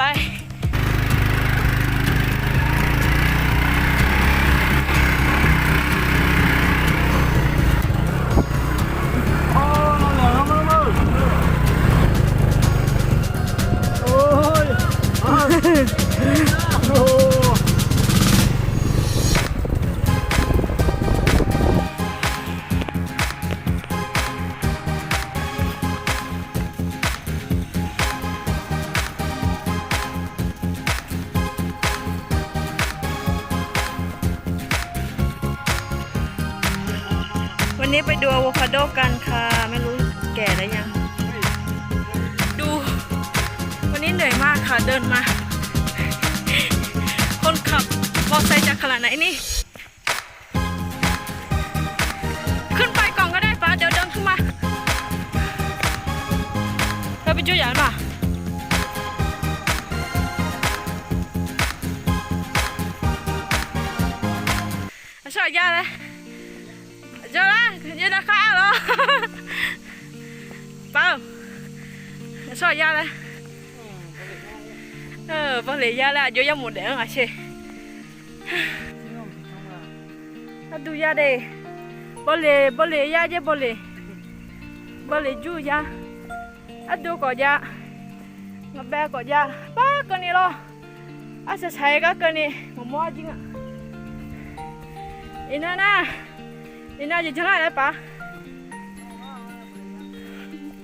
ไวันนี้ไปดูอะโวคาโดกันค่ะ ไม่รู้แก่แล้วยัง ดู วันนี้เหนื่อยมากค่ะเดินมา คนขับมอไซค์จะขนาดไหนนี่ ขึ้นไปก่อนก็ได้ป้าเดี๋ยวเดินขึ้นมาเราไปจูอย่างหน่ ဆော့ရလားเออบ่เลยยาละอยู่ยามหมดแล้วอ่ะเชอะดูยาเด้บ่เลยบ่เลยยาเจบ่เลยบ่เลยจูยาอะดูก็ยางะแบก็ยาป้าก็นี่รออะจะใช้ก็ก็นี่หมอมอจริงอ่ะอีน่านะอีน่าจะจังอะไรป่ะ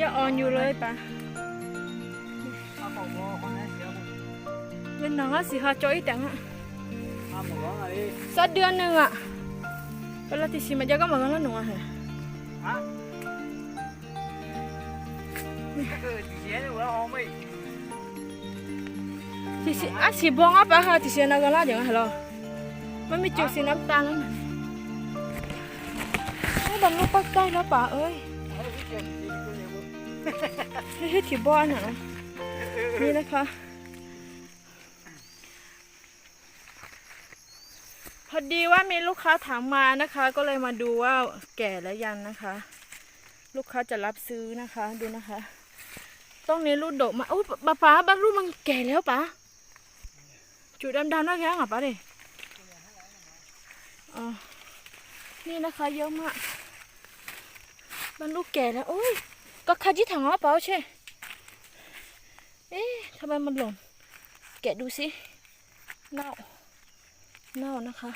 ยังอ่อนอยู่เลยปะ Ăn một bò, con này xíu. เป็นหนังอะสิคะจอยแต่งอะ Ăn một bò này đi. สักเดือนหนึ่งอะเวลาที่สิมันจะก็เหมือนกันแล้วหนูอะเหรอ Hả? Ừ, chị xé đi, bữa hôm đi. ที่สิอะสิบองอะปะคะที่สินักกันละอย่างเงี้ยเหรอมันมีจุดสีน้ำตาลแล้วนะนี่บรรลุปักใต้แล้วป่ะเอ้ย Ờ, cái chuyện gì cứ vậy bữa. ให้ให้ที่บ้านเหรอนี่นะคะ พอดีว่ามีลูกค้าถามมานะคะ ก็เลยมาดูว่าแก่แล้วยังนะคะ ลูกค้าจะรับซื้อนะคะดูนะคะต้องนี้ลูกดกมาโอ้ยป้าป้าบางลูกมันแก่แล้วป้าจุดดำๆนั่นแค่ไหนป้าดิอ๋อนี่นะคะเยอะมากบางลูกแก่แล้วโอ้ย ก็คาจิถังอ๋อเปล่าใช่ เอ๊ะทำไมมันหล่น แกะดูสิ เน่า เน่านะคะ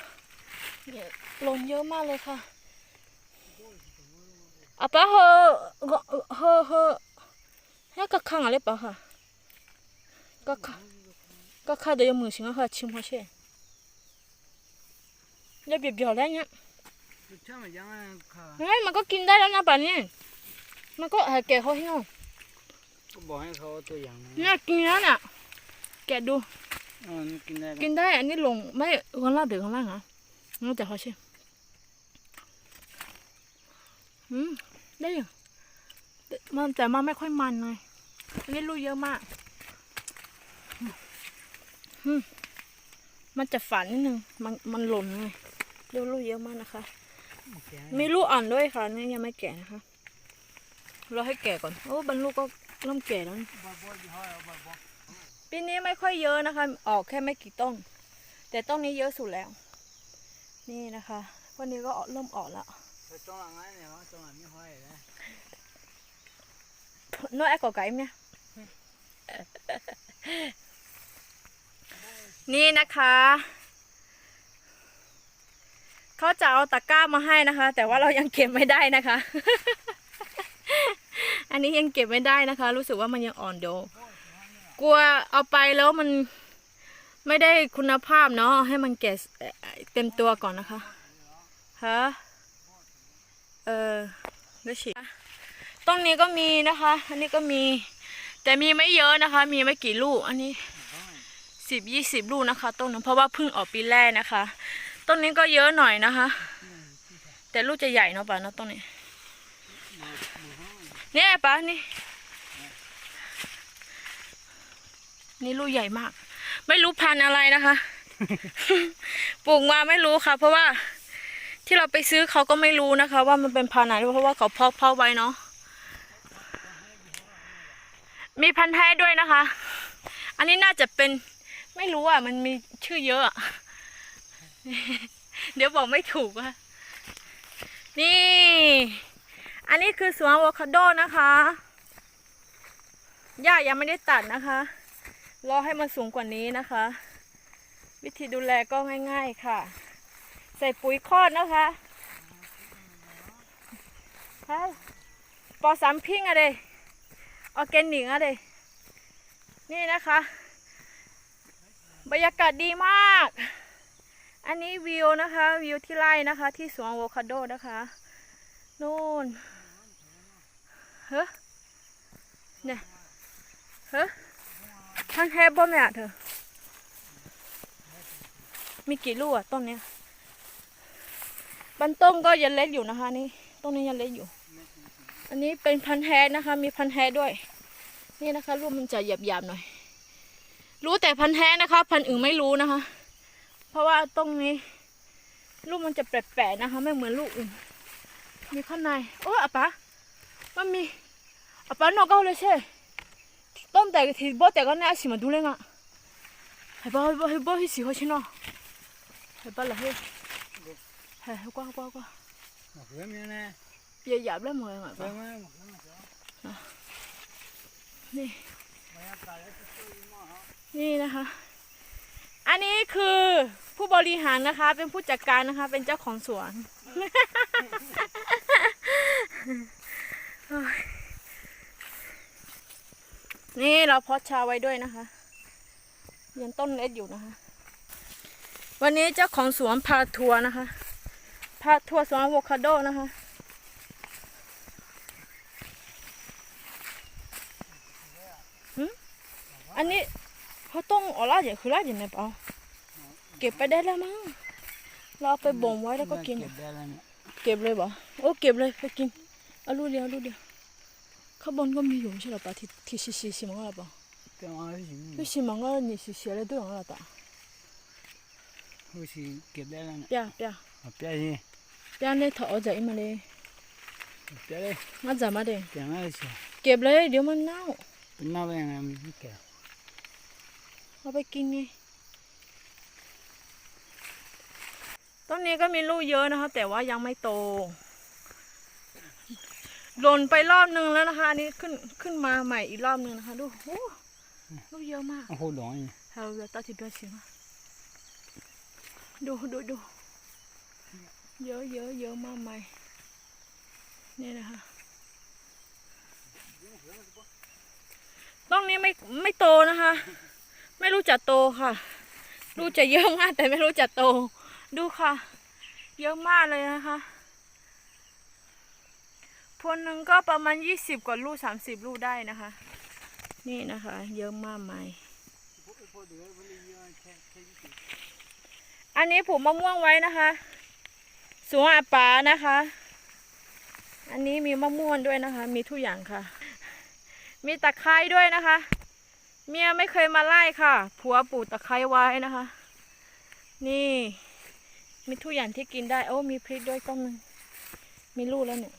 เนี่ยหล่นเยอะมากเลยค่ะอะป้าเหอะเหอะเหอะเหอะให้กระคังอะไรป้าค่ะกระคังกระคังเดี๋ยวมือสิงค่ะชิมเขาเช่อย่าเบียดเบียดแล้วเนี่ย Chứ chứ mà chẳng ai khờ. งั้นมันก็กินได้แล้วนะป่านนี้ มันก็หาแกะเขาให้เนาะ Có bỏ hay không tôi dạng này. น่ากินแล้วน่ะ แกะดู Ờ, nó kinh đây กินได้ อันนี้ลงไม่ข้างล่างเดือข้างล่างเหรองั้นแต่เขาใช่อืมได้อยู่แต่มันแต่มันไม่ค่อยมันไงอันนี้ลูกเยอะมากอืมมันจะฝันนิดนึง มันมันหล่นไงลูกลูกเยอะมากนะคะ มีลูกอ่อนด้วยค่ะนี่ยังไม่แก่นะคะ เราให้แก่ก่อน โอ้บรรลุก็เริ่มแก่แล้วนี่ Bà bò gì hỏi, bà bò. ปีนี้ไม่ค่อยเยอะนะคะ ออกแค่ไม่กี่ต้น แต่ต้นนี้เยอะสุดแล้ว นี่นะคะวันนี้ก็ออกเริ่มออกแล้ว Thôi, trong là ngay này, hả? Trong là miếng hỏi này. น้อยแอคกไก่เนี่ยนี่นะคะเขาจะเอาตะกร้ามาให้นะคะ แต่ว่าเรายังเก็บไม่ได้นะคะ อันนี้ยังเก็บไม่ได้นะคะ รู้สึกว่ามันยังอ่อนเดี๋ยวกลัวเอาไปแล้วมันไม่ได้คุณภาพเนาะให้มันแก่เอ่อเต็มตัวก่อนนะคะฮะเออได้ฉีดต้นนี้ก็มีนะคะ อันนี้ก็มี แต่มีไม่เยอะนะคะ มีไม่กี่ลูก อันนี้สิบยี่สิบลูกนะคะต้นนั้นเพราะว่าเพิ่งออกปีแรกนะคะต้นนี้ก็เยอะหน่อยนะคะ แต่ลูกจะใหญ่เนาะป้าเนาะต้นนี้ เนี่ยป้านี่ นี่ลูกใหญ่มาก ไม่รู้พันธุ์อะไรนะคะ ปลูกมาไม่รู้ค่ะ เพราะว่าที่เราไปซื้อเขาก็ไม่รู้นะคะ ว่ามันเป็นพันธุ์ไหนเพราะว่าเขาเพาะเพาะไว้เนาะมีพันธุ์แท้ด้วยนะคะ อันนี้น่าจะเป็นไม่รู้อะ มันมีชื่อเยอะอะเดี๋ยวบอกไม่ถูกอะนี่ อันนี้คือสวนอะโวคาโดนะคะหญ้ายังไม่ได้ตัดนะคะ รอให้มันสูงกว่านี้นะคะ วิธีดูแลก็ง่าย ๆค่ะ ใส่ปุ๋ยคอกนะคะปอสามพิ้งอะเดออแกนิกอะเดนี่นะคะ บรรยากาศดีมาก อันนี้วิวนะคะ วิวที่ไร่นะคะ ที่สวนอะโวคาโดนะคะ นู่น เฮ้เนี่ยเฮ้ท่านแฮบบ่แม่เธอ มีกี่ลูกอะต้นเนี้ยบันต้นก็ยังเล็กอยู่นะคะ นี่ต้นนี้ยังเล็กอยู่ อันนี้เป็นพันธุ์แฮนะคะ มีพันธุ์แฮด้วย นี่นะคะลูกมันจะหยาบๆหน่อย รู้แต่พันธุ์แท้นะคะ พันธุ์อื่นไม่รู้นะคะ เพราะว่าตรงนี้ ลูกมันจะแปลกๆนะคะ ไม่เหมือนลูกอื่น มีข้างใน โอ้อะปะ นอกเอาเลยใช่ต้นแต่ที่บ่แต่ก็น่าสิมาดูเลยอะให้บ่ให้บ่ให้บ่ให้สิเขาชิเนาะให้บ่ละเฮ้ให้ให้กว่ากว่ากว่ามาเพื่อนเนี่ยนะอย่ยบแล้วมืออะเพื่อนมาเพื่อนมาเพื่อนนี่บรรยากาศแล้วจะช่วยมากฮะนี่นะคะ อันนี้คือผู้บริหารนะคะ เป็นผู้จัดการนะคะ เป็นเจ้าของสวน นี่เราเพาะชาไว้ด้วยนะคะยังต้นเล็กอยู่นะคะ วันนี้เจ้าของสวนพาทัวร์นะคะ พาทัวร์สวนอะโวคาโดนะคะอันนี้เขาต้องเออล่าอย่างคือล่าอย่างไรเปล่าเก็บไปได้แล้วมั้งเราเอาไปบ่มไว้แล้วก็กิน เก็บได้แล้วเนี่ยเก็บเลยเปล่าโอ้เก็บเลยไปกิน เอาลูกเดียวเอาลูกเดียวข้างบนก็มีอยู่ไม่ใช่เหรอเปล่าที่ที่洗洗洗忙了เปล่า แต่ว่าไม่ถึง 就洗忙了你洗洗了都用了的 ผู้ชีเก็บได้แล้วเนี่ย 不要不要 เอาเปียสิ 不要那头儿仔嘛嘞 เปียเลย 我怎么的 เปียอะไรสิ เก็บเลยเดี๋ยวมันเน่า เป็นหน้าเป็นยังไงไม่แก่ เอาไปกินไงต้นนี้ก็มีลูกเยอะนะคะ แต่ว่ายังไม่โต หล่นไปรอบนึงแล้วนะคะอันนี้ขึ้นขึ้นมาใหม่อีกรอบนึงนะคะ ดูโอ้ลูกเยอะมากโอ้โหหลงอีกเราเหลือตัดที่เบี้ยชิมดูดูดูเยอะเยอะเยอะมากใหม่นี่นะคะ ต้องนี้ไม่ไม่โตนะคะ ไม่รู้จะโตค่ะ รู้จะเยอะมากแต่ไม่รู้จะโต ดูค่ะ เยอะมากเลยนะคะ พวงหนึ่งก็ประมาณยี่สิบกว่าลูกสามสิบลูกได้นะคะ นี่นะคะ เยอะมากมายอันนี้ปลูกมะม่วงไว้นะคะสวนอาป่านะคะ อันนี้มีมะม่วงด้วยนะคะ มีทุกอย่างค่ะ มีตะไคร้ด้วยนะคะ เมียไม่เคยมาไล่ค่ะ ผัวปลูกตะไคร้ไว้นะคะ นี่ มีทุกอย่างที่กินได้ โอ้มีพริกด้วยต้นหนึงมีลูกแล้วเนี่ย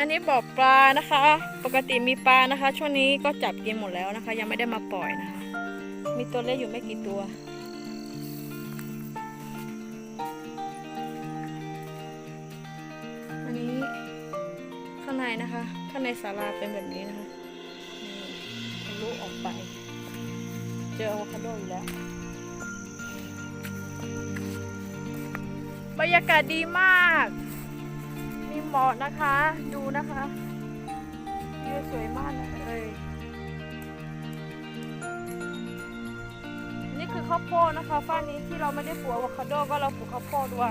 อันนี้บ่อปลานะคะ ปกติมีปลานะคะ ช่วงนี้ก็จับกินหมดแล้วนะคะ ยังไม่ได้มาปล่อยนะคะ มีตัวเล็กอยู่ไม่กี่ตัว อันนี้ข้างในนะคะ ข้างในศาลาเป็นแบบนี้นะคะนี่ทะลุออกไป เจออะโวคาโดอยู่แล้วบรรยากาศดีมาก มีหมอนะคะ ดูนะคะวิวสวยมากเลยนี่คือข้าวโพดนะคะฝ้านี้ที่เราไม่ได้ปลูกอะโวคาโดก็เราปลูกข้าวโพดไว้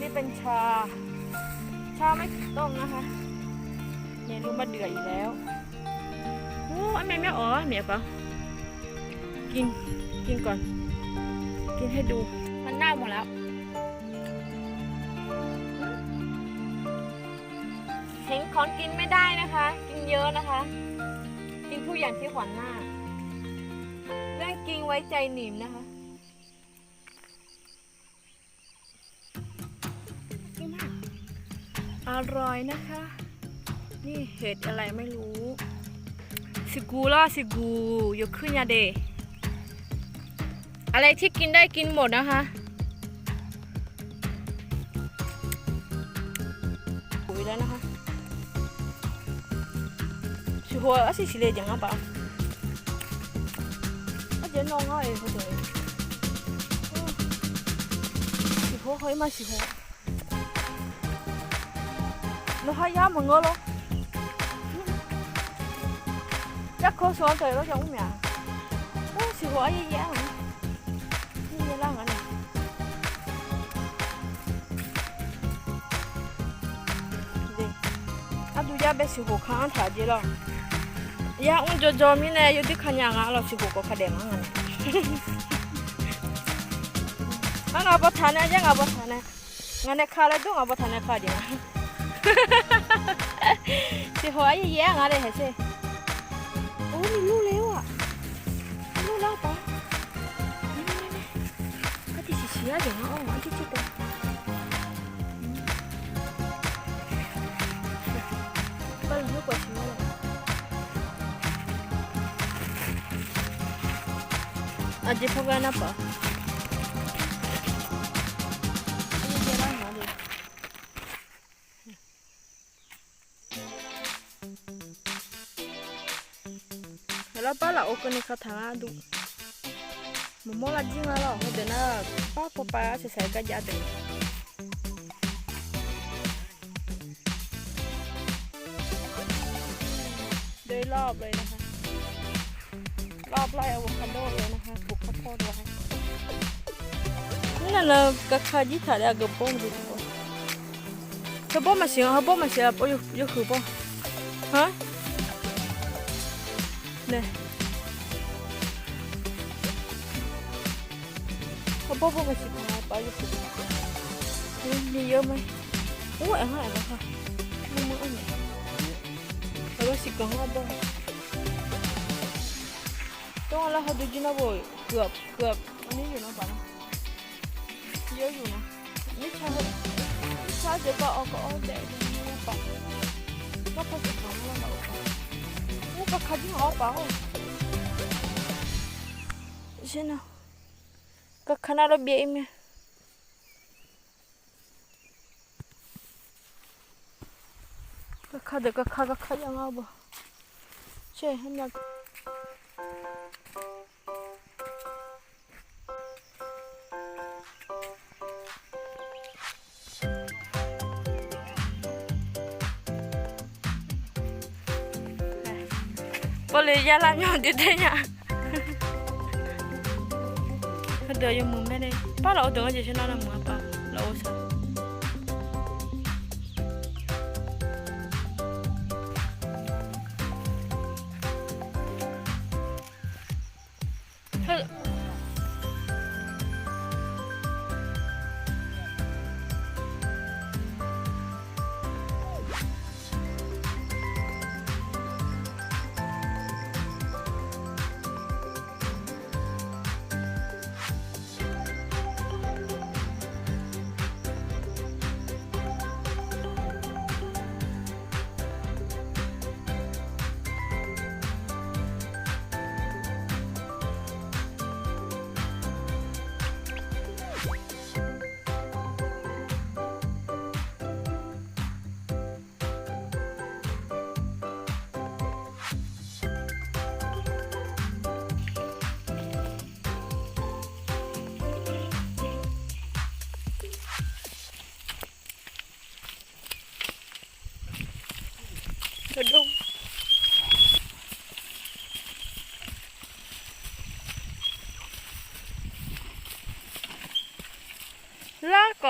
นี่เป็นชา ชาไม่ต้มนะคะเนี่ยรู้มาเดือดอีกแล้วโอ้อันแม่แม่อ๋อเมียปะกินกินก่อน กินให้ดูมันเน่าหมดแล้ว เห็นของกินไม่ได้นะคะ กินเยอะนะคะ กินทุกอย่างที่ขวัญหน้าเรื่องกินไว้ใจหนิมนะคะกินมากอร่อยนะคะ นี่เห็ดอะไรไม่รู้สิกูล่ะสิกูยกขึ้นยาเด อะไรที่กินได้กินหมดนะคะปุ๋ยแล้วนะคะ hua asi sile jang apa aja nong ai hua tu si hua hoi ma si hua nó hay ya mừng lo chắc khó xóa trời nó giống mẹ ô si hua ai ya như vậy là ngành đi. Adu ya bé si hua khang thà gì rồi Ya ung jo jo mi ne yu eh. di khanya nga lo si buko ka dema nga. Ha nga bo thane ya nga bo thane. Nga ne kha le du nga bo thane kha di. Si ho ai ye nga le he, se. O ni lu le wa. Ah. Lu la pa. Ni ni ni. Ka ti si ah, oh, si ya de nga o ma ti ti to. Ba lu ko si ma. าจจะพบกันนะปะแล้วป้าละโอกันนี่เข ริงอะหรอเดี๋ยวนะป้าปป้าจะใส่กระยาเดี๋ยวโดยรอบเลยนะคะรอบไร่อะโวคาโดเลยนะคะปลูกข้าวโพดไว้นี่น่ะกะคาจิถาได้กระป๋องดูบ่กระป๋องมาเสียงกระป๋องมาเสียงปอยอยู่คือบ่ฮะเนี่ยกระป๋องมาเสียงปอยอยู่คือนี่มีเยอะไหมโอ้ยอะฮะอะค่ะมึงมึงอันนี้แล้วก็สิกังว่าบ่ ต้องแล้วเขาดูจีนาโอยเกือบเกือบอันนี้อยู่นะปะเยอะอยู่นะไม่ใช่ไม่ใช่เดี๋ยวก็เอาก็เอาแต่ดูนี่ปะก็พอะสบความสำเร็จแล้วปะนี่ปะคัดที่หอปะใช่นะก็ขนาดเราเบี้ยเองเนี่ย Kaka da kaka kaka yan abu. Şey hemen ลยยาลามยอนดิเดียเดี๋ยวยมุ่งแม่เลยป้าเราเดินก็จะชนะนะมั้งป้าเราสั่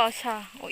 ก่อชาโอ้